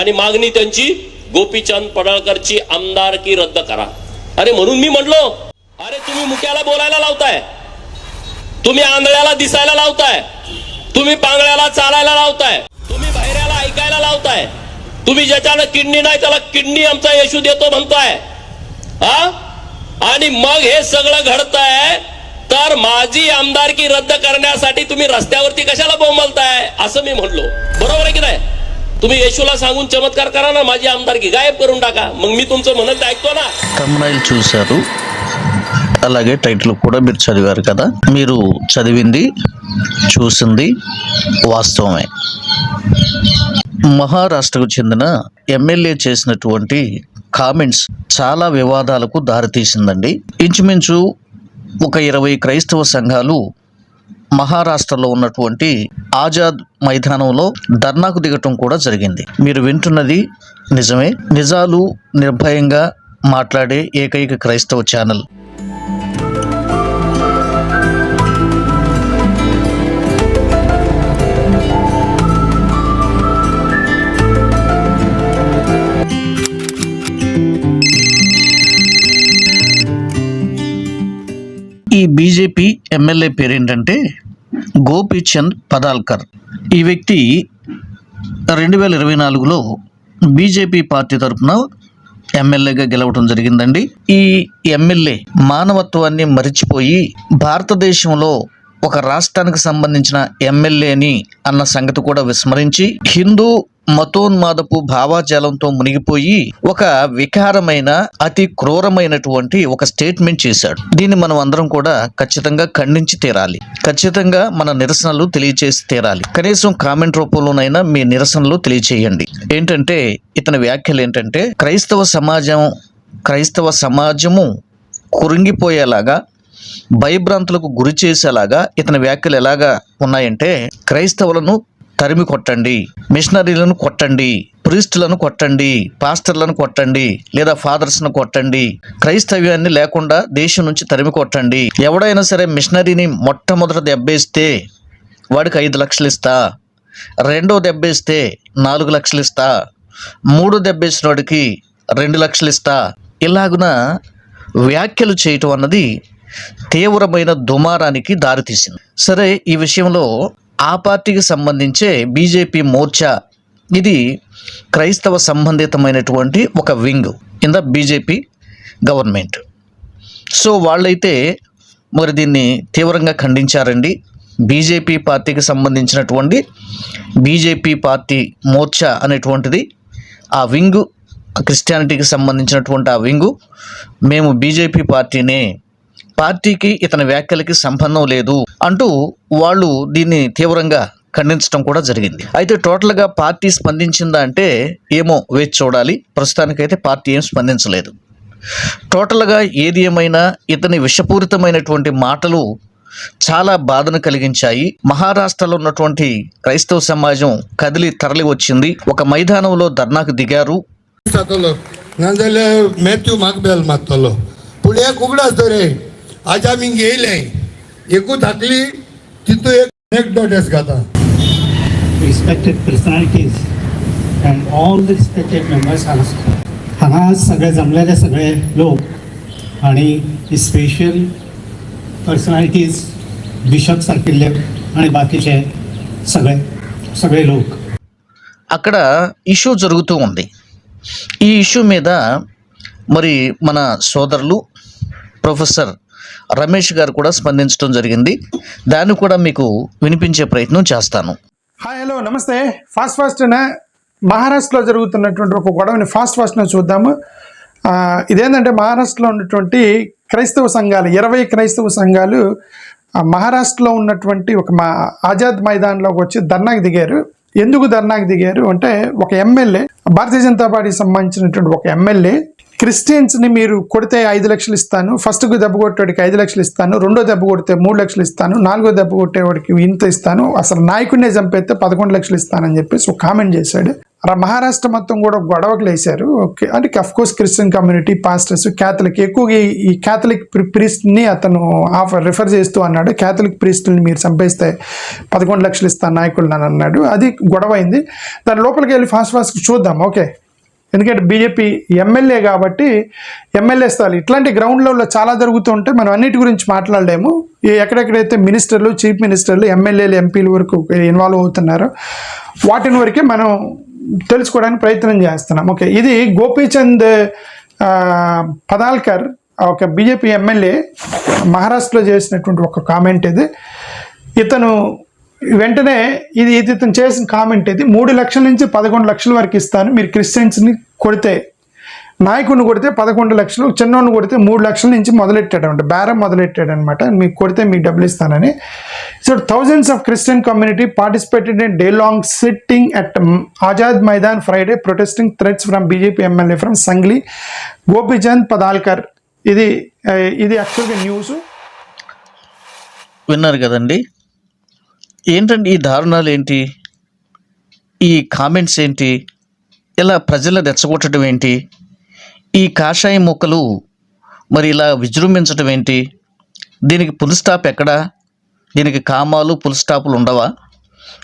आणि मागणी त्यांची गोपीचंद पडळकरची आमदारकी रद्द करा. अरे म्हणून मी म्हणलो अरे तुम्ही मुक्याला बोलायला लावताय. तुम्ही आंधळ्याला दिसायला लावताय. तुम्ही पांगळ्याला चालायला लावताय. तुम्ही बाहेरला ऐकायला लावताय. तुम्ही ज्याच्यानं किडनी नाही त्याला किडनी आमचा येशू देतो म्हणताय. हा? आणि मग हे सगळं घडतंय तर माझी आमदारकी रद्द करण्यासाठी तुम्ही रस्त्यावरती कशाला बोंबलताय असं मी म्हणलो. बरोबर आहे की नाही? तुम्ही येशूला सांगून चमत्कार करा ना माझी आमदारकी गायब करून टाका मग मी तुमचं म्हणत ऐकतो ना తమ్మునాయిలు చూశారు అలాగే టైటిల్ కూడా మీరు చదివారు కదా మీరు చదివింది చూసింది వాస్తవమే మహారాష్ట్రకు చెందిన ఎమ్మెల్యే చేసినటువంటి కామెంట్స్ చాలా వివాదాలకు దారితీసిందండి ఇంచుమించు ఒక ఇరవై క్రైస్తవ సంఘాలు మహారాష్ట్రలో ఉన్నటువంటి ఆజాద్ మైదానంలో ధర్నాకు దిగటం కూడా జరిగింది. మీరు వింటున్నది నిజమే. నిజాలు నిర్భయంగా మాట్లాడే ఏకైక క్రైస్తవ ఛానల్. ఈ బీజేపీ ఎమ్మెల్యే పేరేంటంటే గోపీచంద్ పదాల్కర్. ఈ వ్యక్తి రెండు వేల ఇరవై నాలుగులో బీజేపీ పార్టీ తరఫున ఎమ్మెల్యేగా గెలవడం జరిగిందండి. ఈ ఎమ్మెల్యే మానవత్వాన్ని మరిచిపోయి భారతదేశంలో ఒక రాష్ట్రానికి సంబంధించిన ఎమ్మెల్యేని అన్న సంగతి కూడా విస్మరించి హిందూ మతోన్మాదపు భావాజాలంతో మునిగిపోయి ఒక వికారమైన అతి క్రూరమైనటువంటి ఒక స్టేట్మెంట్ చేశాడు. దీన్ని మనం అందరం కూడా ఖచ్చితంగా ఖండించి తీరాలి. ఖచ్చితంగా మన నిరసనలు తెలియచేసి తీరాలి. కనీసం కామెంట్ రూపంలోనైనా మీ నిరసనలు తెలియచేయండి. ఏంటంటే ఇతని వ్యాఖ్యలు ఏంటంటే క్రైస్తవ సమాజం క్రైస్తవ సమాజము కురింగిపోయేలాగా భయభ్రాంతులకు గురి చేసేలాగా ఇతని వ్యాఖ్యలు ఎలాగా ఉన్నాయంటే క్రైస్తవులను తరిమి కొట్టండి మిషనరీలను కొట్టండి ప్రీస్టులను కొట్టండి పాస్టర్లను కొట్టండి లేదా ఫాదర్స్ను కొట్టండి క్రైస్తవ్యాన్ని లేకుండా దేశం నుంచి తరిమి కొట్టండి. ఎవడైనా సరే మిషనరీని మొట్టమొదట దెబ్బేస్తే వాడికి ఐదు లక్షలు ఇస్తా రెండో దెబ్బేస్తే నాలుగు లక్షలు ఇస్తా మూడో దెబ్బేసిన వాడికి రెండు లక్షలు ఇస్తా ఇలాగున వ్యాఖ్యలు చేయటం అన్నది తీవ్రమైన దుమారానికి దారితీసింది సరే ఈ విషయంలో ఆ పార్టీకి సంబంధించే బీజేపీ మోర్చా ఇది క్రైస్తవ సంబంధితమైనటువంటి ఒక wing in the BJP government. So వాళ్ళైతే మరి దీన్ని తీవ్రంగా ఖండించారండి. బీజేపీ పార్టీకి సంబంధించినటువంటి బీజేపీ పార్టీ మోర్చా అనేటువంటిది ఆ వింగు క్రిస్టియానిటీకి సంబంధించినటువంటి ఆ వింగు మేము బీజేపీ పార్టీనే పార్టీకి ఇతని వ్యాఖ్యలకి సంబంధం లేదు అంటూ వాళ్ళు దీన్ని తీవ్రంగా ఖండించడం కూడా జరిగింది. అయితే టోటల్గా పార్టీ స్పందించిందా అంటే ఏమో వేచి చూడాలి. ప్రస్తుతానికైతే పార్టీ ఏం స్పందించలేదు. టోటల్గా ఏది ఏమైనా ఇతని విషపూరితమైనటువంటి మాటలు చాలా బాధను కలిగించాయి. మహారాష్ట్రలో ఉన్నటువంటి క్రైస్తవ సమాజం కదిలి తరలి వచ్చింది. ఒక మైదానంలో ధర్నాకు దిగారు. మాకు आज आमी घेयले एकूच थाकली तितू एक anecdote घाता respected personalities and all the respected members हांगा हांगा सगळे जमलेले सगळे लोक आणि स्पेशल पर्सनालिटीज बिशप सारकिल्ले आणि बाकीचे सगळे सगळे लोक అక్కడ ఇష్యూ జరుగుతూ ఉంది ఈ ఇష్యూ మీద మరి మన సోదరులు ప్రొఫెసర్ రమేష్ గారు కూడా స్పందించడం జరిగింది. దాన్ని కూడా మీకు వినిపించే ప్రయత్నం చేస్తాను. హాయ్ హలో నమస్తే. ఫాస్ట్ ఫాస్ట్న మహారాష్ట్రలో జరుగుతున్నటువంటి ఒక గొడవని ఫాస్ట్ ఫాస్ట్న చూద్దాము. ఇదేంటంటే మహారాష్ట్రలో ఉన్నటువంటి క్రైస్తవ సంఘాలు ఇరవై క్రైస్తవ సంఘాలు మహారాష్ట్రలో ఉన్నటువంటి ఒక మా ఆజాద్ మైదాన్లోకి వచ్చి ధర్నాకి దిగారు. ఎందుకు ధర్నాకి దిగారు అంటే ఒక ఎమ్మెల్యే భారతీయ జనతా పార్టీకి సంబంధించినటువంటి ఒక ఎమ్మెల్యే క్రిస్టియన్స్ని మీరు కొడితే ఐదు లక్షలు ఇస్తాను ఫస్ట్కు దెబ్బ కొట్టేవాడికి ఐదు లక్షలు ఇస్తాను రెండో దెబ్బ కొడితే మూడు లక్షలు ఇస్తాను నాలుగో దెబ్బ కొట్టేవాడికి ఇంత ఇస్తాను అసలు నాయకుడినే చంపేస్తే పదకొండు లక్షలు ఇస్తానని చెప్పేసి ఒక కామెంట్ చేశాడు. మహారాష్ట్ర మొత్తం కూడా గొడవకు లేశారు. ఓకే. అంటే of course Christian community pastors Catholic ఎక్కువగా ఈ- క్యాథలిక్ ప్రీస్ట్ని అతను ఆఫర్ రిఫర్ చేస్తూ అన్నాడు. క్యాథలిక్ ప్రీస్టుని మీరు చంపేస్తే పదకొండు లక్షలు ఇస్తాను నాయకులు అని అన్నాడు. అది గొడవ అయింది. దాని లోపలికి వెళ్ళి ఫాస్ట్ ఫాస్ట్ చూద్దాం. ఓకే. ఎందుకంటే బీజేపీ ఎమ్మెల్యే కాబట్టి ఎమ్మెల్యే స్థాయి. ఇట్లాంటి గ్రౌండ్లలో చాలా చాలా జరుగుతుంటే మనం అన్నిటి గురించి మాట్లాడలేము. ఎక్కడెక్కడైతే మినిస్టర్లు చీఫ్ మినిస్టర్లు ఎమ్మెల్యేలు ఎంపీలు వరకు ఇన్వాల్వ్ అవుతున్నారో వాటిని వరకే మనం తెలుసుకోవడానికి ప్రయత్నం చేస్తున్నాం. ఓకే ఇది గోపీచంద్ పదాల్కర్ ఒక బీజేపీ ఎమ్మెల్యే మహారాష్ట్రలో చేసినటువంటి ఒక కామెంట్ ఇది. ఇతను వెంటనే ఇది ఇది ఇతను చేసిన కామెంట్ ఇది మూడు లక్షల నుంచి పదకొండు లక్షల వరకు ఇస్తాను. మీరు క్రిస్టియన్స్ని కొడితే నాయకుడిని కొడితే పదకొండు లక్షలు చిన్నోడిని కొడితే మూడు లక్షల నుంచి మొదలెట్టాడు అనమాట బేరం మొదలెట్టాడు అనమాట మీకు కొడితే మీకు డబ్బులు ఇస్తానని. So thousands of Christian community participated in day long sitting at Azad Maidan Friday protesting threats from BJP MLA from Sangli Gopichand Padalkar ఇది eh, ఇది యాక్చువల్గా న్యూస్ విన్నారు కదండి. ఏంటండి ఈ దారుణాలు ఏంటి? ఈ కామెంట్స్ ఏంటి? ఇలా ప్రజలను రెచ్చగొట్టడం ఏంటి? ఈ కాషాయ మొక్కలు మరి ఇలా విజృంభించడం ఏంటి? దీనికి పుల్ స్టాప్ ఎక్కడా? దీనికి కామాలు పుల్ స్టాపులు ఉండవా?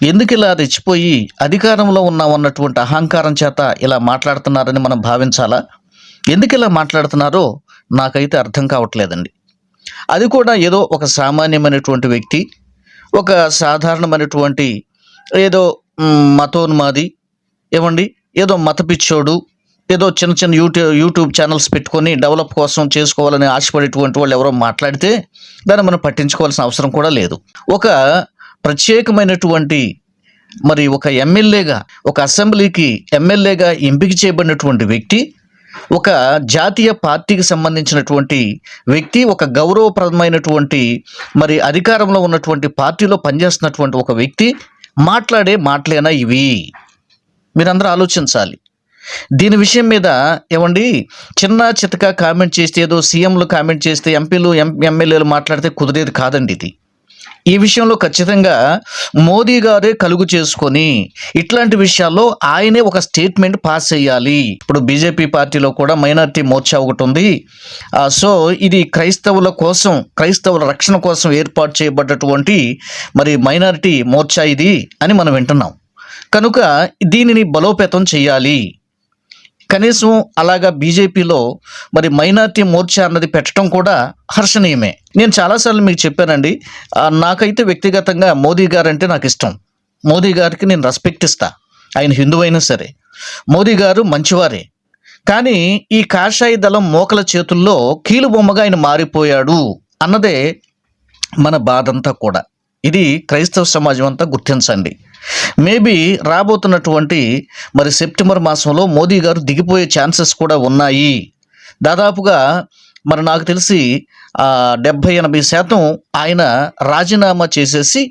ఎందుకు ఇలా రెచ్చిపోయి అధికారంలో ఉన్నామన్నటువంటి అహంకారం చేత ఇలా మాట్లాడుతున్నారని మనం భావించాలా? ఎందుకు ఇలా మాట్లాడుతున్నారో నాకైతే అర్థం కావట్లేదండి. అది కూడా ఏదో ఒక సామాన్యమైనటువంటి వ్యక్తి ఒక సాధారణమైనటువంటి ఏదో మతోన్మాది ఏమండి? ఏదో మత పిచ్చోడు ఏదో చిన్న చిన్న యూట్యూబ్ యూట్యూబ్ ఛానల్స్ పెట్టుకొని డెవలప్ కోసం చేసుకోవాలని ఆశపడేటువంటి వాళ్ళు ఎవరో మాట్లాడితే దాన్ని మనం పట్టించుకోవాల్సిన అవసరం కూడా లేదు. ఒక ప్రత్యేకమైనటువంటి మరి ఒక ఎమ్మెల్యేగా ఒక అసెంబ్లీకి ఎమ్మెల్యేగా ఎంపిక చేయబడినటువంటి వ్యక్తి ఒక జాతీయ పార్టీకి సంబంధించినటువంటి వ్యక్తి ఒక గౌరవప్రదమైనటువంటి మరి అధికారంలో ఉన్నటువంటి పార్టీలో పనిచేస్తున్నటువంటి ఒక వ్యక్తి మాట్లాడే మాటలేనా ఇవి? మీరందరూ ఆలోచించాలి. దీని విషయం మీద ఏమండి? చిన్న చితక కామెంట్ చేస్తే ఏదో సీఎంలు కామెంట్ చేస్తే ఎంపీలు ఎం ఎమ్మెల్యేలు మాట్లాడితే కుదిరేది కాదండి ఇది. ఈ విషయంలో ఖచ్చితంగా మోదీ గారే కలుగు చేసుకొని ఇట్లాంటి విషయాల్లో ఆయనే ఒక స్టేట్మెంట్ పాస్ చేయాలి. ఇప్పుడు బీజేపీ పార్టీలో కూడా మైనారిటీ మోర్చా ఒకటి ఉంది. సో ఇది క్రైస్తవుల కోసం క్రైస్తవుల రక్షణ కోసం ఏర్పాటు చేయబడ్డటువంటి మరి మైనారిటీ మోర్చా ఇది అని మనం వింటున్నాం. కనుక దీనిని బలోపేతం చేయాలి. కనీసం అలాగా బీజేపీలో మరి మైనార్టీ మోర్చా అన్నది పెట్టడం కూడా హర్షణీయమే. నేను చాలాసార్లు మీకు చెప్పానండి నాకైతే వ్యక్తిగతంగా మోదీ గారు అంటే నాకు ఇష్టం. మోదీ గారికి నేను రెస్పెక్ట్ ఇస్తా ఆయన హిందూ అయినా సరే. మోదీ గారు మంచివారే. కానీ ఈ కాషాయ దళం మోకల చేతుల్లో కీలుబొమ్మగా ఆయన మారిపోయాడు అన్నదే మన బాధంతా కూడా. ఇది క్రైస్తవ సమాజం అంతా గుర్తించండి. మేబీ రాబోతున్నటువంటి మరి సెప్టెంబర్ మాసంలో మోదీ గారు దిగిపోయే ఛాన్సెస్ కూడా ఉన్నాయి. దాదాపుగా మరి నాకు తెలిసి డెబ్భై ఎనభై శాతం ఆయన రాజీనామా చేసేసి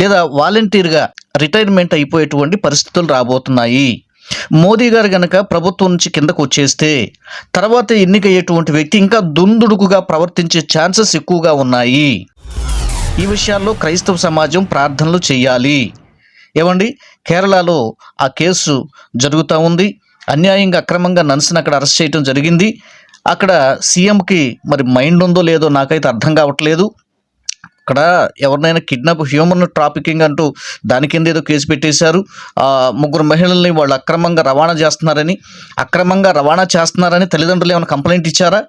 లేదా వాలంటీర్గా రిటైర్మెంట్ అయిపోయేటువంటి పరిస్థితులు రాబోతున్నాయి. మోదీ గారు గనక ప్రభుత్వం నుంచి కిందకు వచ్చేస్తే తర్వాత ఎన్నికయ్యేటువంటి వ్యక్తి ఇంకా దుందుడుకుగా ప్రవర్తించే ఛాన్సెస్ ఎక్కువగా ఉన్నాయి. ఈ విషయాల్లో క్రైస్తవ సమాజం ప్రార్థనలు చేయాలి. ఏమండి? కేరళలో ఆ కేసు జరుగుతూ ఉంది. అన్యాయంగా అక్రమంగా నన్సుని అక్కడ అరెస్ట్ చేయడం జరిగింది. అక్కడ సీఎంకి మరి మైండ్ ఉందో లేదో నాకైతే అర్థం కావట్లేదు. అక్కడ ఎవరినైనా కిడ్నాప్ హ్యూమన్ ట్రాఫికింగ్ అంటూ దాని కింద ఏదో కేసు పెట్టేశారు. ముగ్గురు మహిళల్ని వాళ్ళు అక్రమంగా రవాణా చేస్తున్నారని అక్రమంగా రవాణా చేస్తున్నారని తల్లిదండ్రులు ఏమైనా కంప్లైంట్ ఇచ్చారా?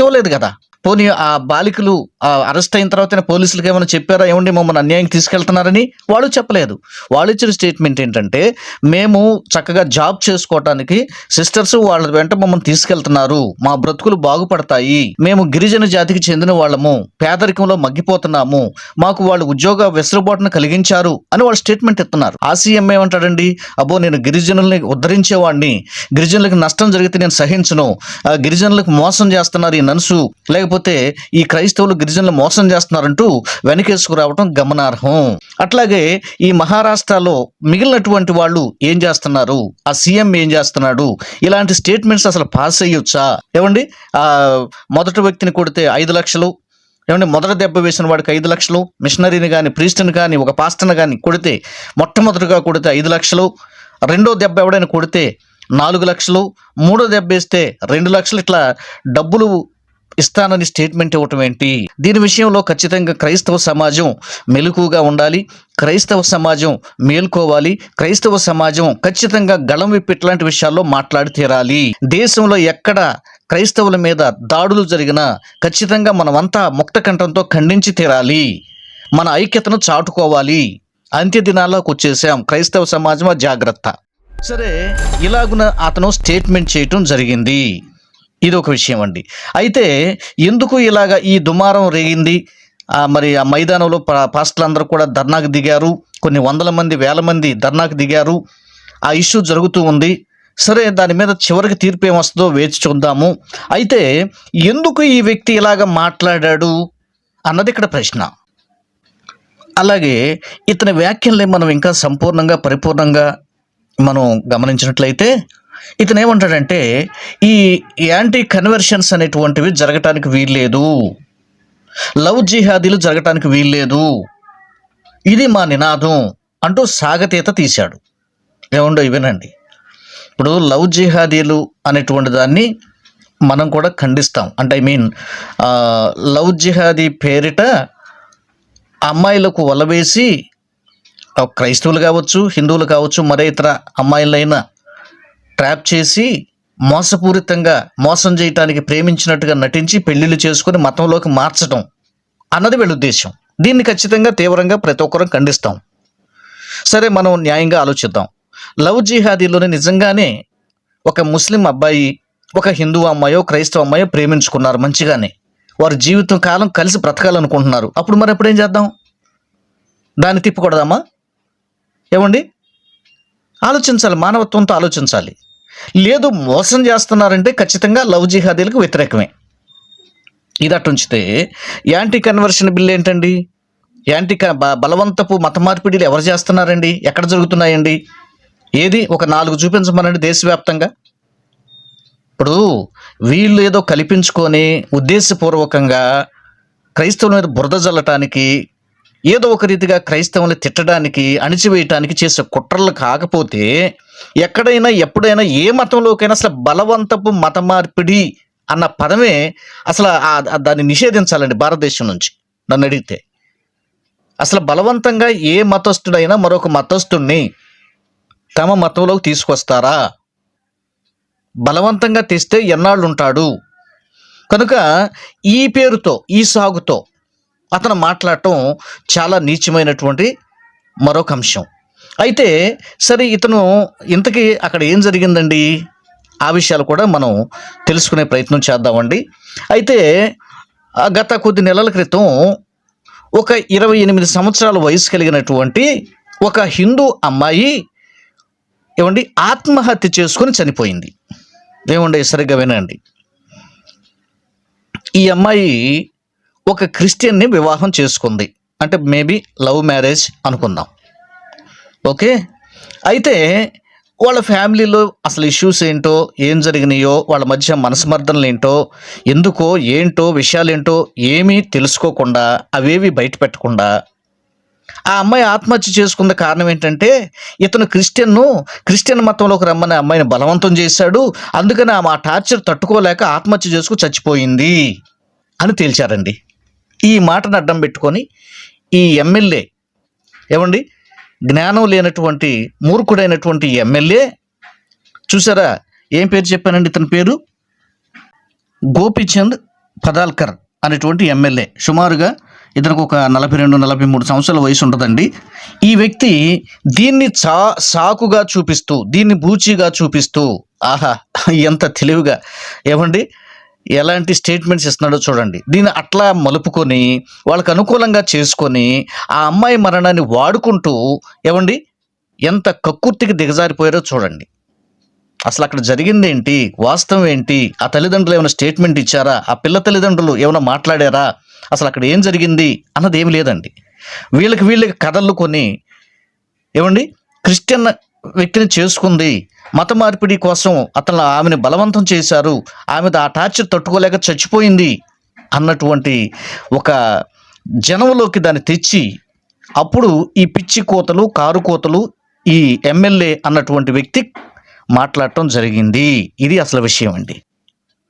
ఇవ్వలేదు కదా. పోనీ ఆ బాలికలు ఆ అరెస్ట్ అయిన తర్వాత పోలీసులకు ఏమైనా చెప్పారా? ఏమండి మమ్మల్ని అన్యాయం తీసుకెళ్తున్నారని? వాళ్ళు చెప్పలేదు. వాళ్ళు ఇచ్చిన స్టేట్మెంట్ ఏంటంటే మేము చక్కగా జాబ్ చేసుకోవటానికి సిస్టర్స్ వాళ్ళ వెంట మమ్మల్ని తీసుకెళ్తున్నారు. మా బ్రతుకులు బాగుపడతాయి. మేము గిరిజన జాతికి చెందిన వాళ్ళము. పేదరికంలో మగ్గిపోతున్నాము. మాకు వాళ్ళు ఉద్యోగ వెసులుబాటును కలిగించారు అని వాళ్ళు స్టేట్మెంట్ ఇస్తున్నారు. ఆ సీఎం ఏమంటాడండి? అబ్బో నేను గిరిజనుల్ని ఉద్ధరించేవాడిని గిరిజనులకు నష్టం జరిగితే నేను సహించను. ఆ గిరిజనులకు మోసం చేస్తున్నారు ఈ నన్సు. లేకపోతే లేకపోతే ఈ క్రైస్తవులు గిరిజనులు మోసం చేస్తున్నారంటూ వెనకేసుకురావటం గమనార్హం. అట్లాగే ఈ మహారాష్ట్రలో మిగిలినటువంటి వాళ్ళు ఏం చేస్తున్నారు? ఆ సీఎం ఏం చేస్తున్నాడు? ఇలాంటి స్టేట్మెంట్స్ అసలు పాస్ అయ్యొచ్చా? ఏమండి? ఆ మొదటి వ్యక్తిని కొడితే ఐదు లక్షలు ఏమంటే మొదటి దెబ్బ వేసిన వాడికి ఐదు లక్షలు మిషనరీని కానీ ప్రీస్ట్ని కానీ ఒక పాస్టర్ని కానీ కొడితే మొట్టమొదటిగా కొడితే ఐదు లక్షలు రెండో దెబ్బ ఎవడైనా కొడితే నాలుగు లక్షలు మూడో దెబ్బ వేస్తే రెండు లక్షలు ఇట్లా డబ్బులు ఇస్తానని స్టేట్మెంట్ ఇవ్వటం ఏంటి? దీని విషయంలో ఖచ్చితంగా క్రైస్తవ సమాజం మెలకుగా ఉండాలి. క్రైస్తవ సమాజం మేల్కోవాలి. క్రైస్తవ సమాజం ఖచ్చితంగా గళం విప్పి ఇట్లాంటి విషయాల్లో మాట్లాడి తీరాలి. దేశంలో ఎక్కడ క్రైస్తవుల మీద దాడులు జరిగినా ఖచ్చితంగా మనమంతా ముక్త కంఠంతో ఖండించి తీరాలి. మన ఐక్యతను చాటుకోవాలి. అంత్య దినాల్లోకి వచ్చేసాం. క్రైస్తవ సమాజం జాగ్రత్త. సరే ఇలాగున అతను స్టేట్మెంట్ చేయటం జరిగింది. ఇది ఒక విషయం అండి. అయితే ఎందుకు ఇలాగ ఈ దుమారం రేగింది? మరి ఆ మైదానంలో పా- పాస్టర్లందరూ కూడా ధర్నాకు దిగారు. కొన్ని వందల మంది వేల మంది ధర్నాకు దిగారు. ఆ ఇష్యూ జరుగుతూ ఉంది. సరే దాని మీద చివరికి తీర్పు ఏమొస్తుందో వేచి చూద్దాము. అయితే ఎందుకు ఈ వ్యక్తి ఇలాగ మాట్లాడాడు అన్నది ఇక్కడ ప్రశ్న. అలాగే ఇతని వ్యాఖ్యల్ని మనం ఇంకా సంపూర్ణంగా పరిపూర్ణంగా మనం గమనించినట్లయితే ఇతను ఏమంటాడంటే ఈ యాంటీ కన్వర్షన్స్ అనేటువంటివి జరగటానికి వీల్లేదు. లవ్ జిహాదీలు జరగటానికి వీల్లేదు. ఇది మా నినాదం అంటూ సాగతీత తీశాడు. ఏముండో ఇవేనండి ఇప్పుడు లవ్ జిహాదీలు అనేటువంటి దాన్ని మనం కూడా ఖండిస్తాం. అంటే ఐ మీన్ లవ్ జిహాదీ పేరిట అమ్మాయిలకు వలవేసి ఆ క్రైస్తవులు కావచ్చు హిందువులు కావచ్చు మరే ఇతర అమ్మాయిలైనా ట్రాప్ చేసి మోసపూరితంగా మోసం చేయటానికి ప్రేమించినట్టుగా నటించి పెళ్ళిళ్ళు చేసుకుని మతంలోకి మార్చడం అన్నది వీళ్ళ ఉద్దేశం దీన్ని ఖచ్చితంగా తీవ్రంగా ప్రతి ఒక్కరం ఖండిస్తాం. సరే మనం న్యాయంగా ఆలోచిద్దాం. లవ్ జిహాదీలోనే నిజంగానే ఒక ముస్లిం అబ్బాయి ఒక హిందూ అమ్మాయో క్రైస్తవ అమ్మాయో ప్రేమించుకున్నారు మంచిగానే. వారి జీవితం కాలం కలిసి బ్రతకాలనుకుంటున్నారు. అప్పుడు మరి ఎప్పుడేం చేద్దాం? దాన్ని తిప్పకూడదామా? ఏమండి? ఆలోచించాలి మానవత్వంతో ఆలోచించాలి. లేదు మోసం చేస్తున్నారంటే ఖచ్చితంగా లవ్ జిహాదీలకు వ్యతిరేకమే. ఇది అటుంచితే యాంటీ కన్వర్షన్ బిల్ ఏంటండి? యాంటీ బ- బలవంతపు మత మార్పిడిలు ఎవరు చేస్తున్నారండి? ఎక్కడ జరుగుతున్నాయండి? ఏది? ఒక నాలుగు చూపించమనండి దేశవ్యాప్తంగా. ఇప్పుడు వీళ్ళు ఏదో కల్పించుకొని ఉద్దేశపూర్వకంగా క్రైస్తవుల మీద బురద జల్లటానికి ఏదో ఒక రీతిగా క్రైస్తవుని తిట్టడానికి అణిచివేయటానికి చేసే కుట్రలు కాకపోతే ఎక్కడైనా ఎప్పుడైనా ఏ మతంలోకైనా అసలు బలవంతపు మత మార్పిడి అన్న పదమే అసలు దాన్ని నిషేధించాలండి భారతదేశం నుంచి నన్ను అడిగితే. అసలు బలవంతంగా ఏ మతస్థుడైనా మరొక మతస్థుడిని తమ మతంలోకి తీసుకొస్తారా? బలవంతంగా తెస్తే ఎన్నాళ్ళు ఉంటాడు కనుక ఈ పేరుతో ఈ సాగుతో అతను మాట్లాడటం చాలా నీచమైనటువంటి మరొక అంశం. అయితే సరే ఇతను ఇంతకీ అక్కడ ఏం జరిగిందండి? ఆ విషయాలు కూడా మనం తెలుసుకునే ప్రయత్నం చేద్దామండి. అయితే గత కొద్ది నెలల క్రితం ఒక ఇరవై ఎనిమిది సంవత్సరాల వయసు కలిగినటువంటి ఒక హిందూ అమ్మాయి ఏమండి ఆత్మహత్య చేసుకొని చనిపోయింది. ఏమండి సరిగ్గా వినండి. ఈ అమ్మాయి ఒక క్రిస్టియన్ని వివాహం చేసుకుంది. అంటే మేబీ లవ్ మ్యారేజ్ అనుకుందాం. ఓకే? అయితే వాళ్ళ ఫ్యామిలీలో అసలు ఇష్యూస్ ఏంటో ఏం జరిగినాయో వాళ్ళ మధ్య మనస్మర్థనలు ఏంటో ఎందుకో ఏంటో విషయాలేంటో ఏమీ తెలుసుకోకుండా అవేవి బయట పెట్టకుండా ఆ అమ్మాయి ఆత్మహత్య చేసుకున్న కారణం ఏంటంటే ఇతను క్రిస్టియన్ను క్రిస్టియన్ మతంలోకి రమ్మని అమ్మాయిని బలవంతం చేశాడు. అందుకని ఆమె ఆ టార్చర్ తట్టుకోలేక ఆత్మహత్య చేసుకు చచ్చిపోయింది అని తేల్చారండి. ఈ మాటను అడ్డం పెట్టుకొని ఈ ఎమ్మెల్యే ఏమండి? జ్ఞానం లేనటువంటి మూర్ఖుడైనటువంటి ఎమ్మెల్యే చూసారా? ఏం పేరు చెప్పానండి ఇతని పేరు? గోపిచంద్ పదాల్కర్ అనేటువంటి ఎమ్మెల్యే. సుమారుగా ఇతనికి ఒక నలభై రెండు నలభై మూడు సంవత్సరాల వయసు ఉంటుందండి. ఈ వ్యక్తి దీన్ని చా సాకుగా చూపిస్తూ దీన్ని బూచిగా చూపిస్తూ ఆహా ఎంత తెలివిగా. ఏమండి? ఎలాంటి స్టేట్మెంట్స్ ఇస్తున్నాడో చూడండి. దీన్ని అట్లా మలుపుకొని వాళ్ళకు అనుకూలంగా చేసుకొని ఆ అమ్మాయి మరణాన్ని వాడుకుంటూ ఏమండి? ఎంత కక్కుర్తికి దిగజారిపోయారో చూడండి. అసలు అక్కడ జరిగింది ఏంటి? వాస్తవం ఏంటి? ఆ తల్లిదండ్రులు ఏమైనా స్టేట్మెంట్ ఇచ్చారా? ఆ పిల్ల తల్లిదండ్రులు ఏమైనా మాట్లాడారా? అసలు అక్కడ ఏం జరిగింది? అన్నది ఏమి లేదండి. వీళ్ళకి వీళ్ళకి కథలు కొని ఏమండి? క్రిస్టియన్ వ్యక్తిని చేసుకుంది. మత మార్పిడి కోసం అతను ఆమెను బలవంతం చేశారు. ఆమె ఆ టార్చర్ తట్టుకోలేక చచ్చిపోయింది అన్నటువంటి ఒక జనంలోకి దాన్ని తెచ్చి అప్పుడు ఈ పిచ్చి కోతలు కారు కోతలు ఈ ఎమ్మెల్యే అన్నటువంటి వ్యక్తి మాట్లాడటం జరిగింది. ఇది అసలు విషయం అండి.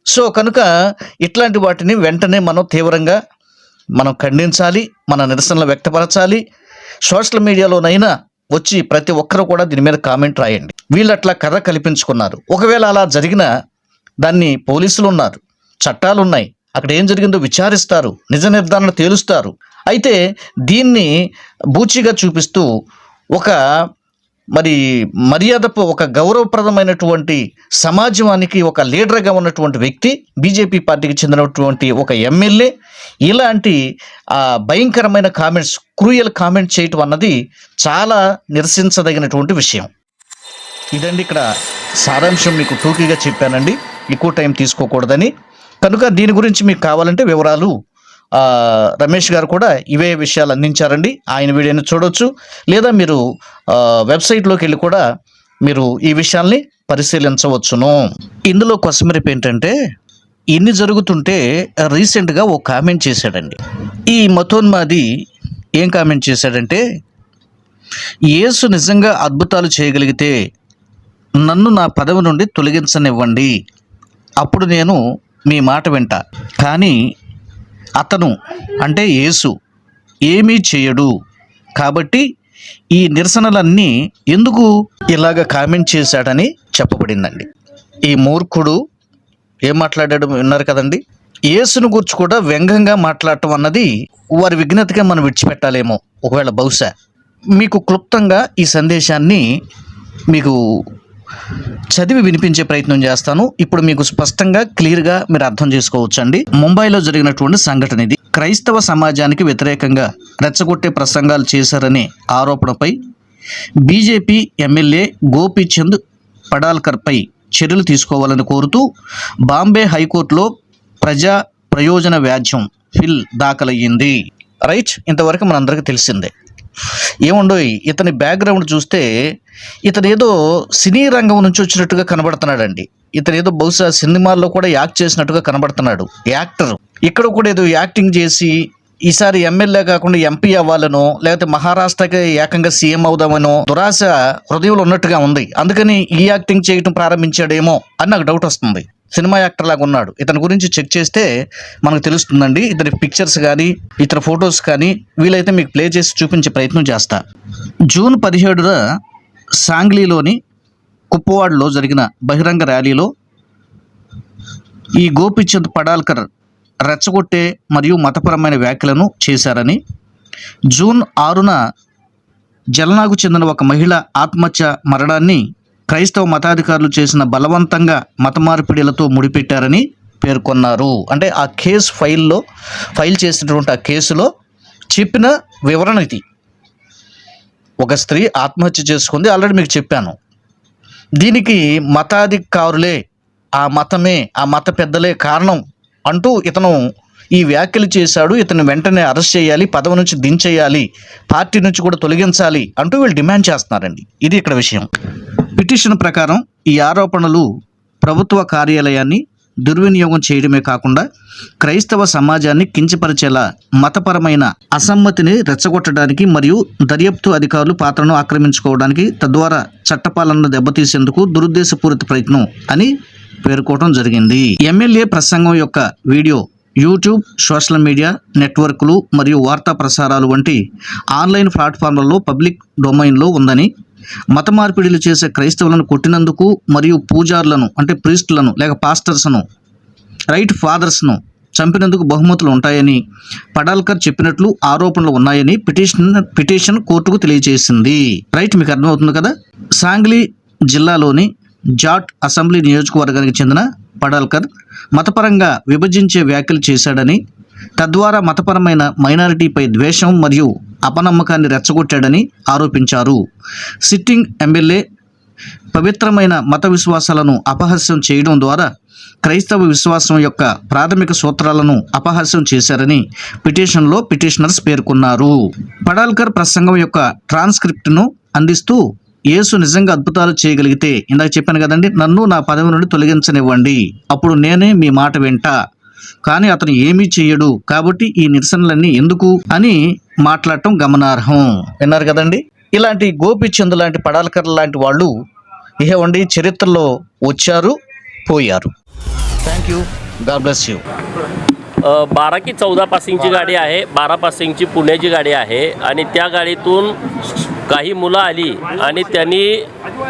సో కనుక ఇట్లాంటి వాటిని వెంటనే మనం తీవ్రంగా మనం ఖండించాలి మన నిరసనలు వ్యక్తపరచాలి. సోషల్ మీడియాలోనైనా వచ్చి ప్రతి ఒక్కరు కూడా దీని మీద కామెంట్ రాయండి. వీళ్ళు అట్లా కథ కల్పించుకున్నారు. ఒకవేళ అలా జరిగిన దాన్ని పోలీసులు ఉన్నారు. చట్టాలు ఉన్నాయి. అక్కడ ఏం జరిగిందో విచారిస్తారు. నిజ నిర్ధారణ తేలుస్తారు. అయితే దీన్ని బూచిగా చూపిస్తూ ఒక మరి మర్యాదపు ఒక గౌరవప్రదమైనటువంటి సమాజానికి ఒక లీడర్గా ఉన్నటువంటి వ్యక్తి బీజేపీ పార్టీకి చెందినటువంటి ఒక ఎమ్మెల్యే ఇలాంటి భయంకరమైన కామెంట్స్ క్రూయల్ కామెంట్ చేయటం అన్నది చాలా నిరసించదగినటువంటి విషయం. ఇదండి ఇక్కడ సారాంశం మీకు టూకీగా చెప్పానండి. ఎక్కువ టైం తీసుకోకూడదని. కనుక దీని గురించి మీకు కావాలంటే వివరాలు రమేష్ గారు కూడా ఇవే విషయాలు అందించారండి. ఆయన వీడియోని చూడొచ్చు. లేదా మీరు వెబ్సైట్లోకి వెళ్ళి కూడా మీరు ఈ విషయాల్ని పరిశీలించవచ్చును. ఇందులో కొసమెరిపు ఏంటంటే ఇన్ని జరుగుతుంటే రీసెంట్గా ఓ కామెంట్ చేశాడండి. ఈ మతోన్మాది ఏం కామెంట్ చేశాడంటే యేసు నిజంగా అద్భుతాలు చేయగలిగితే నన్ను నా పదవి నుండి తొలగించనివ్వండి. అప్పుడు నేను మీ మాట వింటా. కానీ అతను అంటే యేసు ఏమీ చేయడు. కాబట్టి ఈ నిరసనలన్నీ ఎందుకు ఇలాగ కామెంట్ చేశాడని చెప్పబడిందండి. ఈ మూర్ఖుడు ఏం మాట్లాడాడు విన్నారు కదండి? యేసును గురించి కూడా వ్యంగ్యంగా మాట్లాడటం అన్నది వారి విఘ్నతగా మనం విడిచిపెట్టాలేమో ఒకవేళ బహుశా. మీకు క్లుప్తంగా ఈ సందేశాన్ని మీకు చదివి వినిపించే ప్రయత్నం చేస్తాను. ఇప్పుడు మీకు స్పష్టంగా క్లియర్గా మీరు అర్థం చేసుకోవచ్చండి. ముంబైలో జరిగినటువంటి సంఘటన ఇది. క్రైస్తవ సమాజానికి వ్యతిరేకంగా రెచ్చగొట్టే ప్రసంగాలు చేశారనే ఆరోపణపై బీజేపీ ఎమ్మెల్యే గోపీచంద్ పడాల్కర్పై చర్యలు తీసుకోవాలని కోరుతూ బాంబే హైకోర్టులో ప్రజా ప్రయోజన వ్యాజ్యం ఫిల్ దాఖలయ్యింది. రైట్ ఇంతవరకు మనందరికీ తెలిసిందే. ఏముండో ఇతని బ్యాక్గ్రౌండ్ చూస్తే ఇతను ఏదో సినీ రంగం నుంచి వచ్చినట్టుగా కనబడుతున్నాడండి. ఇతను ఏదో బహుశా సినిమాల్లో కూడా యాక్ట్ చేసినట్టుగా కనబడుతున్నాడు. యాక్టర్. ఇక్కడ కూడా ఏదో యాక్టింగ్ చేసి ఈసారి ఎమ్మెల్యే కాకుండా ఎంపీ అవ్వాలనో లేకపోతే మహారాష్ట్రకి ఏకంగా సీఎం అవుదామనో దురాశ హృదయంలో ఉన్నట్టుగా ఉంది. అందుకని ఈ యాక్టింగ్ చేయటం ప్రారంభించాడేమో అని నాకు డౌట్ వస్తుంది. సినిమా యాక్టర్ లాగా ఉన్నాడు. ఇతని గురించి చెక్ చేస్తే మనకు తెలుస్తుందండి ఇతని పిక్చర్స్ కానీ ఇతర ఫొటోస్ కానీ వీలైతే మీకు ప్లే చేసి చూపించే ప్రయత్నం చేస్తా. జూన్ పదిహేడున సాంగ్లీలోని కుప్పవాడలో జరిగిన బహిరంగ ర్యాలీలో ఈ గోపిచంద్ పడాల్కర్ రెచ్చగొట్టే మరియు మతపరమైన వ్యాఖ్యలను చేశారని జూన్ ఆరున జల్నాకు చెందిన ఒక మహిళ ఆత్మహత్య మరణాన్ని క్రైస్తవ మతాధికారులు చేసిన బలవంతంగా మత మార్పిడిలతో ముడిపెట్టారని పేర్కొన్నారు. అంటే ఆ కేసు ఫైల్లో ఫైల్ చేసినటువంటి ఆ కేసులో చెప్పిన వివరణ ఇది. ఒక స్త్రీ ఆత్మహత్య చేసుకుంది ఆల్రెడీ మీకు చెప్పాను. దీనికి మతాధికారులే ఆ మతమే ఆ మత పెద్దలే కారణం అంటూ ఇతను ఈ వ్యాఖ్యలు చేశాడు. ఇతను వెంటనే అరెస్ట్ చేయాలి పదవి నుంచి దించేయాలి పార్టీ నుంచి కూడా తొలగించాలి అంటూ వీళ్ళు డిమాండ్ చేస్తున్నారండి. ఇది ఇక్కడ విషయం. పిటిషన్ ప్రకారం ఈ ఆరోపణలు ప్రభుత్వ కార్యాలయాన్ని దుర్వినియోగం చేయడమే కాకుండా క్రైస్తవ సమాజాన్ని కించపరిచేలా మతపరమైన అసమ్మతిని రెచ్చగొట్టడానికి మరియు దర్యాప్తు అధికారులు పాత్రను ఆక్రమించుకోవడానికి తద్వారా చట్టపాలనను దెబ్బతీసేందుకు దురుద్దేశపూరిత ప్రయత్నం అని పేర్కోవడం జరిగింది. ఎమ్మెల్యే ప్రసంగం యొక్క వీడియో యూట్యూబ్ సోషల్ మీడియా నెట్వర్క్లు మరియు వార్తా ప్రసారాలు వంటి ఆన్లైన్ ప్లాట్ఫామ్లలో పబ్లిక్ డొమైన్లో ఉందని మత మార్పిడిలు చేసే క్రైస్తవులను కొట్టినందుకు మరియు పూజార్లను అంటే ప్రీస్టులను లేక పాస్టర్స్ను రైట్ ఫాదర్స్ను చంపినందుకు బహుమతులు ఉంటాయని పడాల్కర్ చెప్పినట్లు ఆరోపణలు ఉన్నాయని పిటిషన్ పిటిషన్ కోర్టుకు తెలియజేసింది. రైట్ మీకు అర్థమవుతుంది కదా? సాంగ్లీ జిల్లాలోని జాట్ అసెంబ్లీ నియోజకవర్గానికి చెందిన పడాల్కర్ మతపరంగా విభజించే వ్యాఖ్యలు చేశాడని తద్వారా మతపరమైన మైనారిటీపై ద్వేషం మరియు అపనమ్మకాన్ని రెచ్చగొట్టాడని ఆరోపించారు. సిట్టింగ్ ఎమ్మెల్యే పవిత్రమైన మత విశ్వాసాలను అపహాస్యం చేయడం ద్వారా క్రైస్తవ విశ్వాసం యొక్క ప్రాథమిక సూత్రాలను అపహాస్యం చేశారని పిటిషన్లో పిటిషనర్స్ పేర్కొన్నారు. పడాల్కర్ ప్రసంగం యొక్క ట్రాన్స్క్రిప్ట్ను అందిస్తూ యేసు నిజంగా అద్భుతాలు చేయగలిగితే ఇందాక చెప్పాను కదండి నన్ను నా పదవి నుండి తొలగించనివ్వండి అప్పుడు నేనే మీ మాట వింటా కానీ అతను ఏమీ చెయ్యడు కాబట్టి ఈ నిరసనలన్నీ ఎందుకు అని మాట్లాడటం గమనార్హం విన్నారు కదండి ఇలాంటి గోపిచంద్ లాంటి పడాల్కర్ లాంటి వాళ్ళు ఇహవండి చరిత్రలో వచ్చారు పోయారు thank you God bless you अ, बारा की चौदा पासिंगची गाडी आहे बारा पासिंगची पुण्याची गाडी आहे आणि त्या गाडीतून काही मुलं आली आणि त्यांनी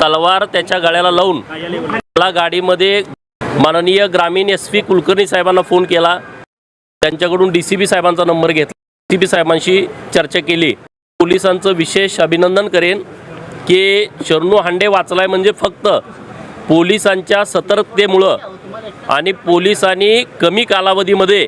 तलवार त्याच्या गळ्याला लावून मला गाडीमध्ये माननीय ग्रामीण एस पी कुलकर्णी साहेबांना फोन केला. त्यांच्याकडून डी सी बी साहेबांचा नंबर घेतला. डी सी बी साहेबांशी चर्चा केली. पोलिसांचं विशेष अभिनंदन करेन की शरणू हांडे वाचलाय म्हणजे फक्त पोलिसांच्या सतर्कतेमुळं आणि पोलिसांनी कमी कालावधीमध्ये